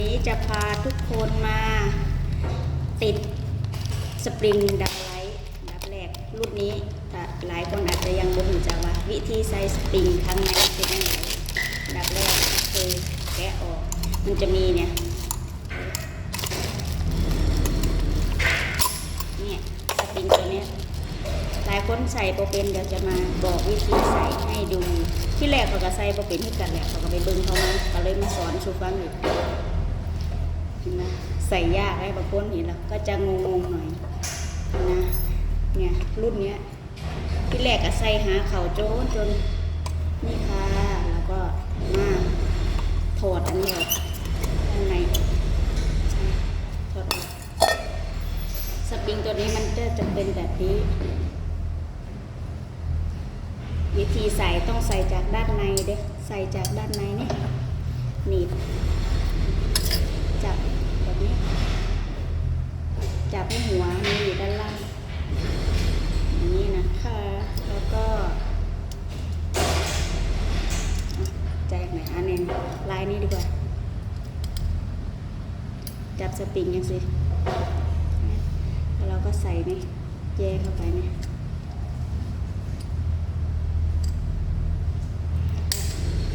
นี้จะพาทุกคนมาติดสปริงดับไลท์ดับแรกรุ่นนี้แต่หลายคนอาจจะยังบ่รู้จักว่า วิธีใส่สปริงข้างในเป็นยังไงดับแรกคือแกะออก มันจะมีเนี่ยเนี่ยสปริงตัวเนี้ยหลายคนใส่โปเป็นเดี๋ยวจะมาบอกวิธีใส่ให้ดูที่แรกเขาก็ใส่โปเป็นที่กันแหละเขาก็ไปเบิ่งเขามาก็เลยมาสอนชูฟังอยู่เห็น ใส่ยากให้บางคนเห็นแล้วก็จะงงๆหน่อยนะเนี่ยรุ่นเนี้ยที่แรกก็ใส่หาเข่าโจนจนนี่ค่ะแล้วก็มาถอดอันนี้ออกข้างในถอดออกสปริงตัวนี้มันจะจะเป็นแบบนี้วิธีใส่ต้องใส่จากด้านในเด้ใส่จากด้านในเนี่ยหนีบจับแบบนี้ จับให้หัวมันอยู่ด้านล่างอย่างนี้นะคะแล้วก็ อะแจกไหนอันนี้ลายนี้ดีกว่า จับสปริงยังสิแล้วเราก็ใส่นี่แยกเข้าไปนี่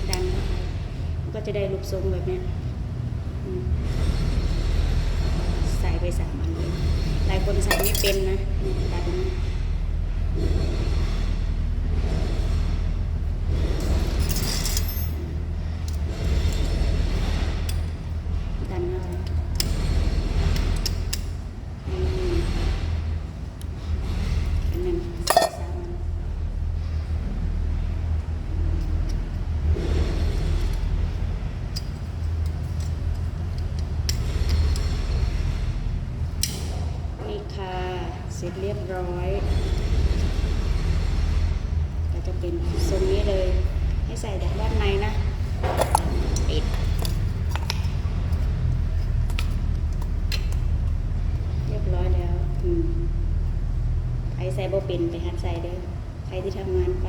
ดันก็จะได้รูปทรงแบบเนี้ยใส่ไปสามอันเลยหลายคนใส่ไม่เป็นนะนี่ดันนะดันเข้าไปอืมอันหนึ่งใส่สามอัน ค่ะเสร็จเรียบร้อย ก็จะเป็นทรงนี้เลย ให้ใส่จากด้านในนะปิดเรียบร้อยแล้วใครใส่โบเป็นไปหัดใส่เด้อใครที่ทำงานไป